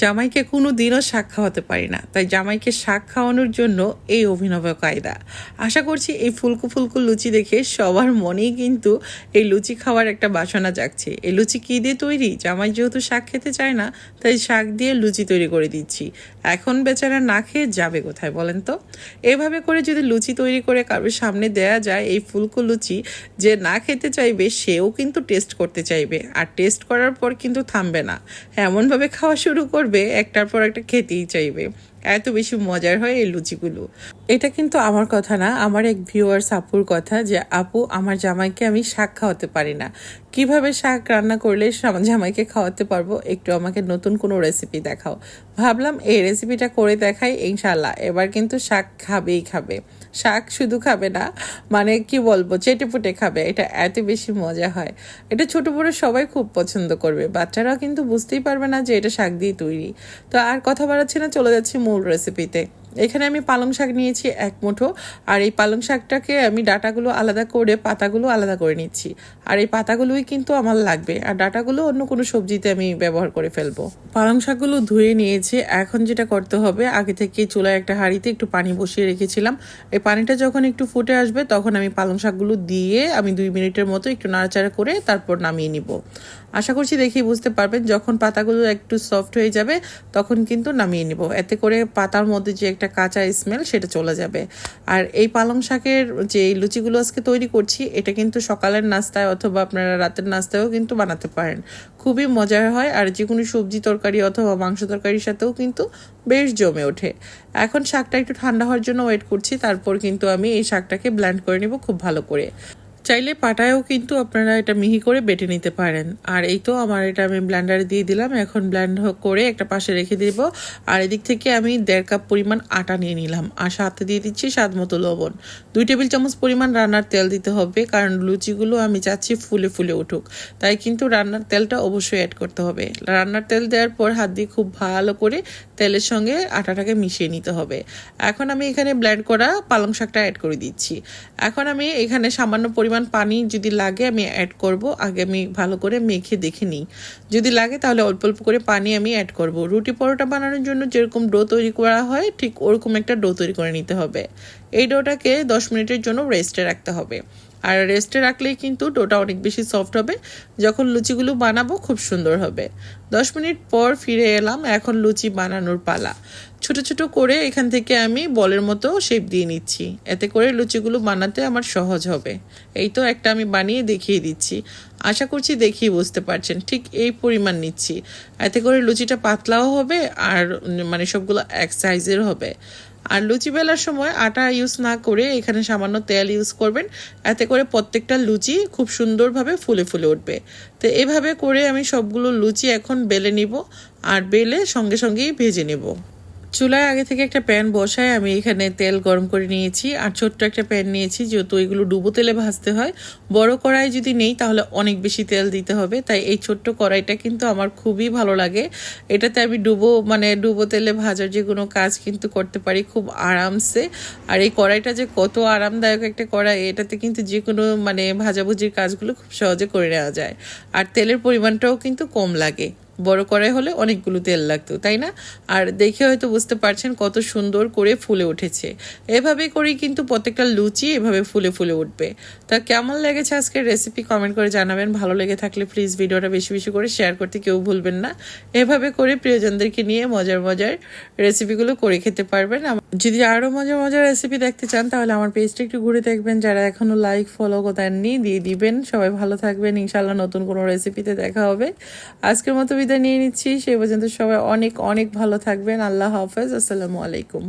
জামাইকে কোনো দিনও শাক খাওয়াতে পারি না। তাই জামাইকে শাক খাওয়ানোর জন্য এই অভিনব কায়দা। আশা করছি এই ফুলকু ফুলকু লুচি দেখে সবার মনেই কিন্তু এই লুচি খাওয়ার একটা বাসনা জাগছে। এই লুচি কী দিয়ে তৈরি? জামাই যেহেতু শাক খেতে চায় না, তাই শাক দিয়ে লুচি তৈরি করে দিচ্ছি। এখন বেচারা না খেয়ে যাবে কোথায় বলেন তো? এভাবে করে যদি লুচি তৈরি করে কারোর সামনে দেয়া যায়, এই ফুলকু লুচি যে না খেতে চাইবে, সেও কিন্তু টেস্ট করতে চাইবে। আর টেস্ট করার পর কিন্তু থামবে না। এমনভাবে খাওয়া শুরু করবে একটার পর একটা খেতেই চাইবে। এত বেশি মজার হয় এই লুচিগুলো। এটা কিন্তু আমার কথা না, আমার এক ভিউয়ার্স আপুর কথা যে, আপু, আমার জামাইকে আমি শাক খাওয়াতে পারি না। কীভাবে শাক রান্না করলে জামাইকে খাওয়াতে পারব? একটু আমাকে নতুন কোনো রেসিপি দেখাও। ভাবলাম এই রেসিপিটা করে দেখাই ইনশাল্লাহ এবার কিন্তু শাক খাবেই খাবে। শাক শুধু খাবে না মানে কি বলব চেটে পুটে খাবে। এটা এত বেশি মজা হয়। এটা ছোট বড় সবাই খুব পছন্দ করবে। বাচ্চারাও কিন্তু বুঝতেই পারবে না যে এটা শাক দিয়ে তৈরি। তো আর কথা বাড়াচ্ছি না, চলে যাচ্ছি মূল রেসিপিতে এখানে আমি পালং শাক নিয়েছি এক মুঠো, আর এই পালং শাকটাকে আমি ডাটাগুলো আলাদা করে, পাতাগুলো আলাদা করে নিচ্ছি। আর এই পাতাগুলোই কিন্তু আমার লাগবে, আর ডাটাগুলো অন্য কোনো সবজিতে আমি ব্যবহার করে ফেলব। পালং শাকগুলো ধুয়ে নিয়েছি, এখন যেটা করতে হবে, আগে থেকে চুলায় একটা হাঁড়িতে একটু পানি বসিয়ে রেখেছিলাম। এই পানিটা যখন একটু ফুটে আসবে, তখন আমি পালং শাকগুলো দিয়ে আমি দুই মিনিটের মতো একটু নাড়াচাড়া করে তারপর নামিয়ে নিব। আশা করছি দেখেই বুঝতে পারবেন, যখন পাতাগুলো একটু সফট হয়ে যাবে, তখন কিন্তু নামিয়ে নিব। এতে করে পাতার মধ্যে যে একটা কাঁচা স্মেল সেটা চলে যাবে। আর এই পালং শাকের যে লুচিগুলো আজকে তৈরি করছি, এটা কিন্তু সকালের নাস্তায় অথবা আপনারা রাতের নাস্তায়ও কিন্তু বানাতে পারেন। খুবই মজার হয় আর যে কোনো সবজি তরকারি অথবা মাংস তরকারির সাথেও কিন্তু বেশ জমে ওঠে। এখন শাকটা একটু ঠান্ডা হওয়ার জন্য ওয়েট করছি, তারপর কিন্তু আমি এই শাকটাকে ব্ল্যান্ড করে নিব খুব ভালো করে। চাইলে পাটায়ও কিন্তু আপনারা এটা মিহি করে বেটে নিতে পারেন। আর এই তো আমার এটা আমি ব্ল্যান্ডারে দিয়ে দিলাম। এখন ব্ল্যান্ড করে একটা পাশে রেখে দিব। আর এদিক থেকে আমি দেড় কাপ পরিমাণ আটা নিয়ে নিলাম। আর সাথে দিয়ে দিচ্ছি স্বাদ মতো লবণ। দুই টেবিল চামচ পরিমাণ রান্নার তেল দিতে হবে, কারণ লুচিগুলো আমি চাচ্ছি ফুলে ফুলে উঠুক। তাই কিন্তু রান্নার তেলটা অবশ্যই অ্যাড করতে হবে। রান্নার তেল দেওয়ার পর হাত দিয়ে খুব ভালো করে তেলের সঙ্গে আটাটাকে মিশিয়ে নিতে হবে। এখন আমি এখানে ব্ল্যান্ড করা পালং শাকটা অ্যাড করে দিচ্ছি। এখন আমি এখানে সামান্য পরিমাণ পানি যদি লাগে আমি অ্যাড করব। আগে আমি ভালো করে মেখে দেখে নিই। যদি লাগে তাহলে অল্প অল্প করে পানি আমি অ্যাড করব। রুটি পরোটা বানানোর জন্য যেরকম ডো তৈরি করা হয়, ঠিক ওরকম একটা ডো তৈরি করে নিতে হবে। এই ডোটাকে দশ মিনিটের জন্য রেস্টে রাখতে হবে। আর রেস্টে রাখলেই কিন্তু ডোটা অনেক বেশি সফট হবে। যখন লুচিগুলো বানাবো খুব সুন্দর হবে। দশ মিনিট পর ফিরে এলাম এখন লুচি বানানোর পালা। ছোট ছোট করে এখান থেকে আমি বলের মতো শেপ দিয়ে নিচ্ছি। এতে করে লুচিগুলো বানাতে আমার সহজ হবে। এই তো একটা আমি বানিয়ে দেখিয়ে দিচ্ছি। আশা করছি দেখিয়ে বুঝতে পারছেন, ঠিক এই পরিমাণ নিচ্ছি। এতে করে লুচিটা পাতলাও হবে আর মানে সবগুলো এক সাইজের হবে। আর লুচি বেলার সময় আটা ইউজ না করে এখানে সামান্য তেল ইউজ করবেন। এতে করে প্রত্যেকটা লুচি খুব সুন্দরভাবে ফুলে ফুলে উঠবে। তো এভাবে করে আমি সবগুলো লুচি এখন বেলে নিব আর বেলে সঙ্গে সঙ্গেই ভেজে নেব। চুলায় আগে থেকে একটা প্যান বসায় আমি এখানে তেল গরম করে নিয়েছি আর ছোট্ট একটা প্যান নিয়েছি, যেহেতু এগুলো ডুবো তেলে ভাজতে হয়। বড় কড়াই যদি নেই, তাহলে অনেক বেশি তেল দিতে হবে। তাই এই ছোট্ট কড়াইটা কিন্তু আমার খুবই ভালো লাগে। এটাতে আমি ডুবো মানে ডুবো তেলে ভাজার যে কোনো কাজ কিন্তু করতে পারি খুব আরামসে। আর এই কড়াইটা যে কত আরামদায়ক একটা কড়াই, এটাতে কিন্তু যে কোনো মানে ভাজাভুজির কাজগুলো খুব সহজে করে নেওয়া যায়। আর তেলের পরিমাণটাও কিন্তু কম লাগে। বড় করাই হলে অনেকগুলো তেল লাগতো, তাই না? আর দেখে হয়তো বুঝতে পারছেন কত সুন্দর করে ফুলে উঠেছে। এভাবে করেই কিন্তু প্রত্যেকটা লুচি এভাবে ফুলে ফুলে উঠবে। তা কেমন লেগেছে আজকের রেসিপি কমেন্ট করে জানাবেন। ভালো লেগে থাকলে প্লিজ ভিডিওটা বেশি বেশি করে শেয়ার করতে কেউ ভুলবেন না। এভাবে করে প্রিয়জনদেরকে নিয়ে মজার মজার রেসিপিগুলো করে খেতে পারবেন। যদি আরও মজার মজার রেসিপি দেখতে চান, তাহলে আমার পেজটা একটু ঘুরে দেখবেন। যারা এখনও লাইক ফলো দেননি দিয়ে দিবেন। সবাই ভালো থাকবেন। ইনশাল্লাহ নতুন কোনো রেসিপিতে দেখা হবে। আজকের মতো বিদায় নিয়ে নিচ্ছি। সেই পর্যন্ত সবাই অনেক অনেক ভালো থাকবেন। আল্লাহ হাফেজ। আসসালামু আলাইকুম।